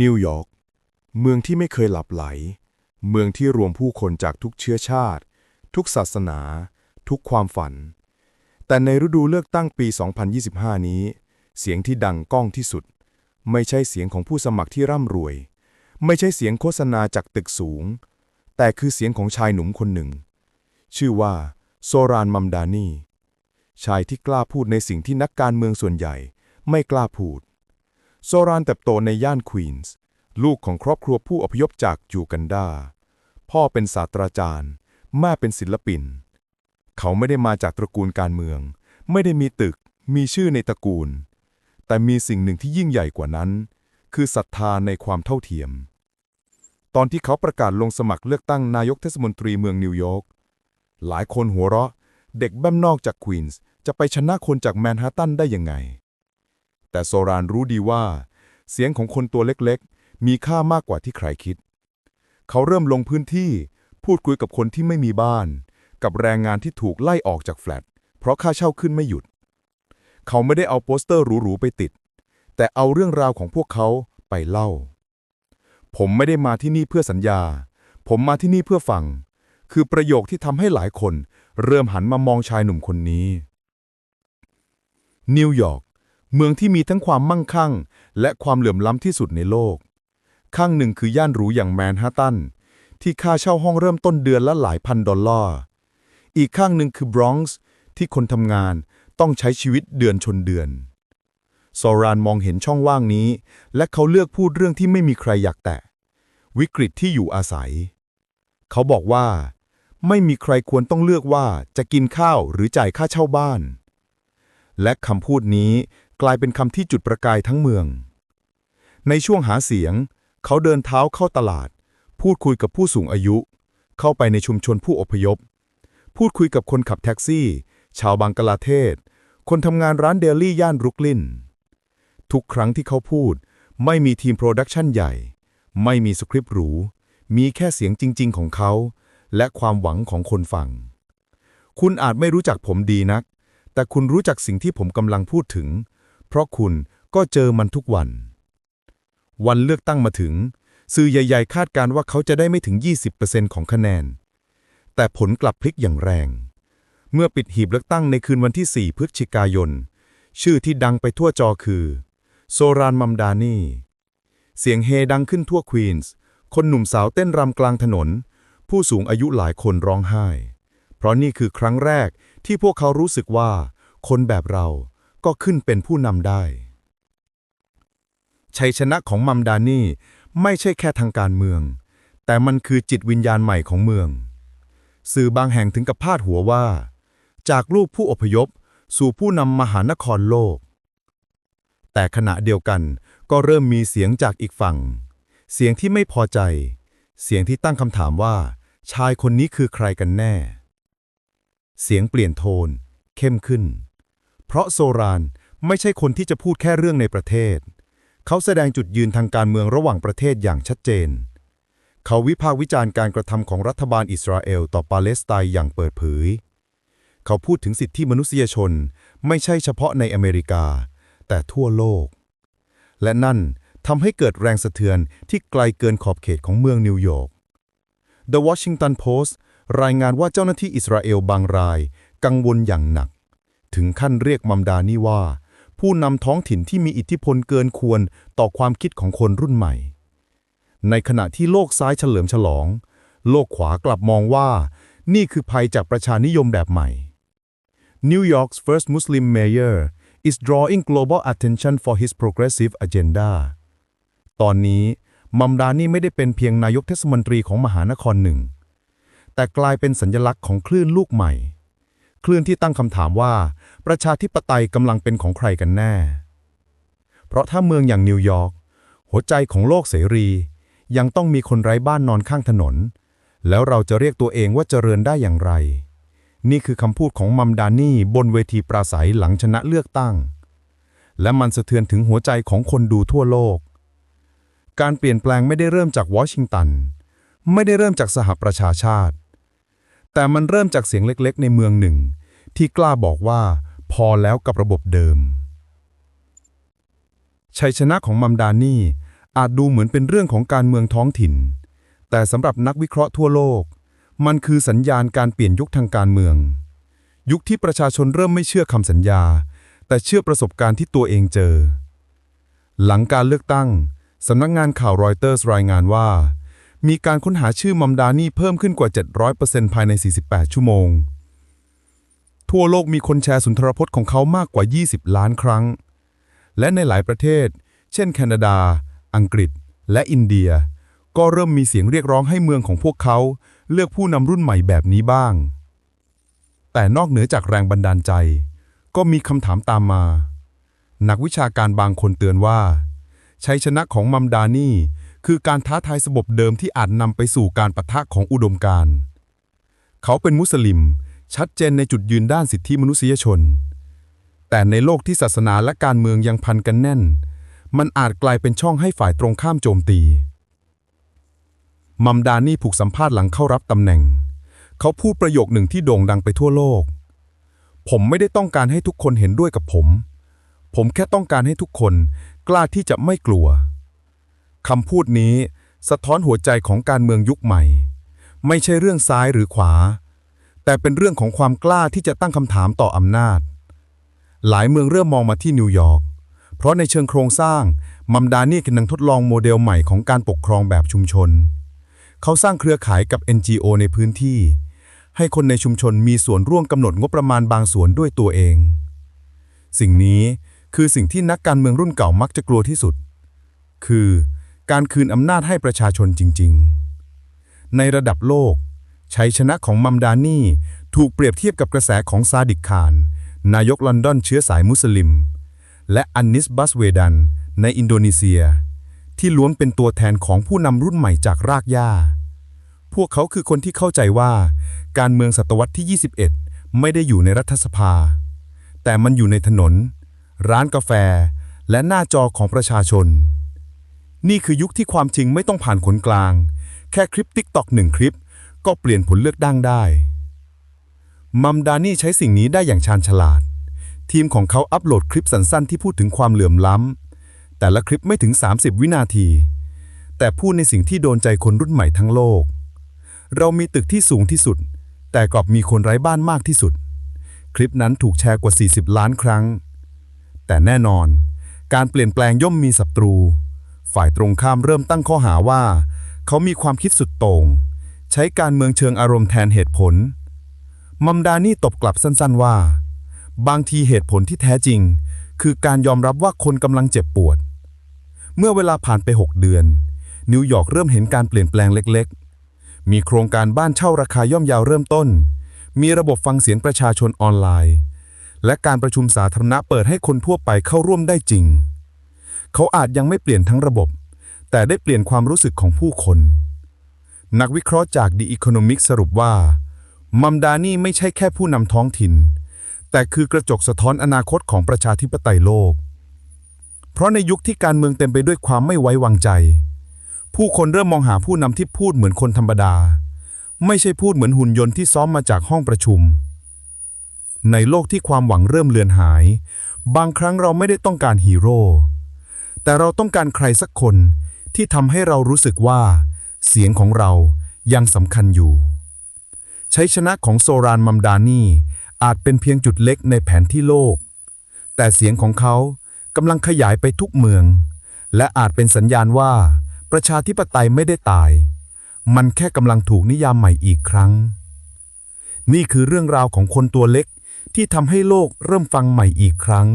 นิวยอร์กเมืองที่ไม่เคยหลับไหล เมืองที่รวมผู้คนจากทุกเชื้อชาติ ทุกศาสนา ทุกความฝัน แต่ในฤดูเลือกตั้งปี 2025 นี้ เสียงที่ดังก้องที่สุด ไม่ใช่เสียงของผู้สมัครที่ร่ำรวย ไม่ใช่เสียงโฆษณาจากตึกสูง แต่คือเสียงของชายหนุ่มคนหนึ่ง ชื่อว่า โซรานมัมดานี ชายที่กล้าพูดในสิ่งที่นักการเมืองส่วนใหญ่ ไม่กล้าพูด โซรานเติบโตในย่านควีนส์ ลูกของครอบครัวผู้อพยพจากจูกันดา พ่อเป็นศาสตราจารย์ แม่เป็นศิลปิน เขาไม่ได้มาจากตระกูลการเมือง ไม่ได้มีตึก มีชื่อในตระกูล แต่มีสิ่งหนึ่งที่ยิ่งใหญ่กว่านั้น คือศรัทธาในความเท่าเทียม ตอนที่เขาประกาศลงสมัครเลือกตั้งนายกเทศมนตรีเมืองนิวยอร์ก หลายคนหัวเราะ เด็กบ้านนอกจากควีนส์จะไปชนะคนจากแมนฮัตตันได้ยังไง แต่โซรานรู้ดีว่า เสียงของคนตัวเล็กๆ มีค่ามากกว่าที่ใครคิด เขาเริ่มลงพื้นที่พูดคุยกับคนที่ไม่มีบ้าน กับแรงงานที่ถูกไล่ออกจากแฟลตเพราะค่าเช่าขึ้นไม่หยุด เขาไม่ได้เอาโปสเตอร์หรูๆไปติด แต่เอาเรื่องราวของพวกเขาไปเล่า ผมไม่ได้มาที่นี่เพื่อสัญญา ผมมาที่นี่เพื่อฟัง คือประโยคที่ทำให้หลายคน เริ่มหันมามองชายหนุ่มคนนี้ นิวยอร์ก เมืองที่มีทั้งความมั่งคั่ง และความเหลื่อมล้ำที่สุดในโลก ข้างหนึ่งคือย่านหรูอย่างแมนฮัตตัน ที่ค่าเช่าห้องเริ่มต้นเดือนละหลายพันดอลลาร์ อีกข้างหนึ่งคือบรอนซ์ที่คนทำงานต้องใช้ชีวิตเดือนชนเดือนโซรานมองเห็นช่องว่างนี้ และเขาเลือกพูดเรื่องที่ไม่มีใครอยากแตะ วิกฤตที่อยู่อาศัย เขาบอกว่า ไม่มีใครควรต้องเลือกว่าจะกินข้าวหรือจ่ายค่าเช่าบ้าน และคำพูดนี้ กลายเป็นคำที่จุดประกายทั้งเมือง ในช่วงหาเสียง เขาเดินเท้าเข้าตลาด พูดคุยกับผู้สูงอายุ เข้าไปในชุมชนผู้อพยพ พูดคุยกับคนขับแท็กซี่ ชาวบังกลาเทศ คนทำงานร้านเดลี่ย่านรุกลิน ทุกครั้งที่เขาพูด ไม่มีทีมโปรดักชันใหญ่ ไม่มีสคริปต์หรู มีแค่เสียงจริง ๆ ของเขา และความหวังของคนฟัง คุณอาจไม่รู้จักผมดีนัก แต่คุณรู้จักสิ่งที่ผมกำลังพูดถึง เพราะคุณก็เจอมันทุกวัน วันเลือกตั้งมาถึง สื่อใหญ่ ๆ คาดการณ์ว่าเขาจะได้ไม่ถึง 20%ของคะแนน แต่ผลกลับพลิกอย่างแรง เมื่อปิดหีบเลือกตั้งในคืนวันที่ 4 พฤศจิกายน ชื่อที่ดังไปทั่วจอคือ โซรานมัมดานีเสียงเฮดังขึ้นทั่วควีนส์ คนหนุ่มสาวเต้นรำกลางถนน ผู้สูงอายุหลายคนร้องไห้ เพราะนี่คือครั้งแรกที่พวกเขารู้สึกว่า คนแบบเรา ก็ขึ้นเป็นผู้นำได้ ชัยชนะของมัมดานี่ไม่ใช่แค่ทางการเมือง แต่มันคือจิตวิญญาณใหม่ของเมือง สื่อบางแห่งถึงกับพาดหัวว่า จากลูกผู้อพยพสู่ผู้นำมหานครโลก แต่ขณะเดียวกันก็เริ่มมีเสียงจากอีกฝั่ง เสียงที่ไม่พอใจ เสียงที่ตั้งคำถามว่า ชายคนนี้คือใครกันแน่ เสียงเปลี่ยนโทน เข้มขึ้น เพราะโซรานไม่ใช่คนที่จะพูดแค่เรื่องในประเทศ เขาแสดงจุดยืนทางการเมืองระหว่างประเทศอย่างชัดเจน เขาวิพากษ์วิจารณ์การกระทำของรัฐบาลอิสราเอลต่อปาเลสไตน์อย่างเปิดเผย เขาพูดถึงสิทธิมนุษยชน ไม่ใช่เฉพาะในอเมริกา แต่ทั่วโลก และนั่นทำให้เกิดแรงสะเทือนที่ไกลเกินขอบเขตของเมืองนิวยอร์ก The Washington Post รายงานว่าเจ้าหน้าที่อิสราเอลบางราย กังวลอย่างหนัก ถึงขั้นเรียกมัมดานี่ว่า ผู้นำท้องถิ่นที่มีอิทธิพลเกินควรต่อความคิดของคนรุ่นใหม่ ในขณะที่โลกซ้ายเฉลิมฉลอง โลกขวากลับมองว่า นี่คือภัยจากประชานิยมแบบใหม่ New York's first Muslim mayor is drawing global attention for his progressive agenda ตอนนี้มัมดานี่ไม่ได้เป็นเพียงนายกเทศมนตรีของมหานครหนึ่ง แต่กลายเป็นสัญลักษณ์ของคลื่นลูกใหม่ คลื่นที่ตั้งคำถามว่า ประชาธิปไตยกำลังเป็นของใครกันแน่ เพราะถ้าเมืองอย่างนิวยอร์กหัวใจของโลกเสรี ยังต้องมีคนไร้บ้านนอนข้างถนน แล้วเราจะเรียกตัวเองว่าเจริญได้อย่างไร นี่คือคำพูดของมัมดานี่บนเวทีปราศัยหลังชนะเลือกตั้ง และมันสะเทือนถึงหัวใจของคนดูทั่วโลก การเปลี่ยนแปลงไม่ได้เริ่มจากวอชิงตัน ไม่ได้เริ่มจากสหประชาชาติ แต่มันเริ่มจากเสียงเล็กๆ ในเมืองหนึ่ง ที่กล้าบอกว่า พอแล้วกับระบบเดิม ชัยชนะของมัมดานี่อาจดูเหมือนเป็นเรื่องของการเมืองท้องถิ่น แต่สำหรับนักวิเคราะห์ทั่วโลก มันคือสัญญาณการเปลี่ยนยุคทางการเมือง ยุคที่ประชาชนเริ่มไม่เชื่อคำสัญญา แต่เชื่อประสบการณ์ที่ตัวเองเจอ หลังการเลือกตั้งสำนักงานข่าวรอยเตอร์สรายงานว่า มีการค้นหาชื่อมัมดานี่เพิ่มขึ้นกว่า 700%ภายใน 48 ชั่วโมง ทั่วโลกมีคนแชร์สุนทรพจน์ของเขามากกว่า 20 ล้านครั้ง และในหลายประเทศ เช่น แคนาดา อังกฤษ และอินเดีย ก็เริ่มมีเสียงเรียกร้องให้เมืองของพวกเขา เลือกผู้นำรุ่นใหม่แบบนี้บ้าง แต่นอกเหนือจากแรงบันดาลใจ ก็มีคำถามตามมา นักวิชาการบางคนเตือนว่า ชัยชนะของมัมดานี่ คือการท้าทายสบบเดิมที่อาจนำไปสู่การปะทะของอุดมการเขาเป็นมุสลิม ชัดเจนในจุดยืนด้านสิทธิมนุษยชน แต่ในโลกที่ศาสนาและการเมืองยังพันกันแน่น มันอาจกลายเป็นช่องให้ฝ่ายตรงข้ามโจมตี มัมดานี่ผูกสัมภาษณ์หลังเข้ารับตำแหน่ง เขาพูดประโยคหนึ่งที่โด่งดังไปทั่วโลก ผมไม่ได้ต้องการให้ทุกคนเห็นด้วยกับผม ผมแค่ต้องการให้ทุกคนกล้าที่จะไม่กลัว คำพูดนี้สะท้อนหัวใจของการเมืองยุคใหม่ ไม่ใช่เรื่องซ้ายหรือขวา แต่เป็นเรื่องของความกล้าที่จะตั้งคำถามต่ออำนาจ หลายเมืองเริ่มมองมาที่นิวยอร์กเพราะในเชิงโครงสร้างมัมดานี่กำลังทดลองโมเดลใหม่ของการปกครองแบบชุมชน เขาสร้างเครือข่ายกับ NGO ในพื้นที่ ให้คนในชุมชนมีส่วนร่วมกำหนดงบประมาณบางส่วนด้วยตัวเอง สิ่งนี้คือสิ่งที่นักการเมืองรุ่นเก่ามักจะกลัวที่สุด คือ การคืนอำนาจให้ประชาชนจริง ๆ ในระดับโลก ชัยชนะของมัมดานี่ถูกเปรียบเทียบกับกระแสของซาดิกขานนายกลอนดอนเชื้อสายมุสลิม และอันนิสบัสเวดัน ในอินโดนีเซีย ที่ล้วนเป็นตัวแทนของผู้นำรุ่นใหม่จากรากหญ้า พวกเขาคือคนที่เข้าใจว่า การเมืองศตวรรษที่ 21 ไม่ได้อยู่ในรัฐสภา แต่มันอยู่ในถนน ร้านกาแฟ และหน้าจอของประชาชน นี่คือยุคที่ความจริงไม่ต้องผ่านคนกลาง แค่คลิปติ๊กตอกหนึ่งคลิป ก็เปลี่ยนผลเลือกตั้งได้ มัมดานี่ใช้สิ่งนี้ได้อย่างชาญฉลาด ทีมของเขาอัปโหลดคลิปสั้นๆ ที่พูดถึงความเหลื่อมล้ำ แต่ละคลิปไม่ถึง 30 วินาที แต่พูดในสิ่งที่โดนใจคนรุ่นใหม่ทั้งโลก เรามีตึกที่สูงที่สุด แต่กลับมีคนไร้บ้านมากที่สุด คลิปนั้นถูกแชร์กว่า 40 ล้านครั้ง แต่แน่นอน การเปลี่ยนแปลงย่อมมีศัตรู ฝ่ายตรงข้ามเริ่มตั้งข้อหาว่า เขามีความคิดสุดโต่ง ใช้การเมืองเชิงอารมณ์แทนเหตุผล มัมดานี่ตบกลับสั้นๆว่า บางทีเหตุผลที่แท้จริง คือการยอมรับว่าคนกำลังเจ็บปวด เมื่อเวลาผ่านไป 6 เดือน นิวยอร์กเริ่มเห็นการเปลี่ยนแปลงเล็ก ๆ มีโครงการบ้านเช่าราคาย่อมเยาวเริ่มต้น มีระบบฟังเสียงประชาชนออนไลน์ และการประชุมสาธารณะเปิดให้คนทั่วไปเข้าร่วมได้จริง เขาอาจยังไม่เปลี่ยนทั้งระบบ แต่ได้เปลี่ยนความรู้สึกของผู้คน นักวิเคราะห์จาก The Economic สรุปว่า มัมดานี่ไม่ใช่แค่ผู้นำท้องถิ่น แต่คือกระจกสะท้อนอนาคตของประชาธิปไตยโลก เพราะในยุคที่การเมืองเต็มไปด้วยความไม่ไว้วางใจ ผู้คนเริ่มมองหาผู้นำที่พูดเหมือนคนธรรมดา ไม่ใช่พูดเหมือนหุ่นยนต์ที่ซ้อมมาจากห้องประชุม ในโลกที่ความหวังเริ่มเลือนหาย บางครั้งเราไม่ได้ต้องการฮีโร่ แต่เราต้องการใครสักคนที่ทำให้เรารู้สึกว่า เสียงของเรายังสำคัญอยู่ ชัยชนะของโซรานมัมดานีอาจเป็นเพียงจุดเล็กในแผนที่โลก แต่เสียงของเขากำลังขยายไปทุกเมือง และอาจเป็นสัญญาณว่า ประชาธิปไตยไม่ได้ตาย มันแค่กำลังถูกนิยามใหม่อีกครั้ง นี่คือเรื่องราวของคนตัวเล็กที่ทำให้โลกเริ่มฟังใหม่อีกครั้ง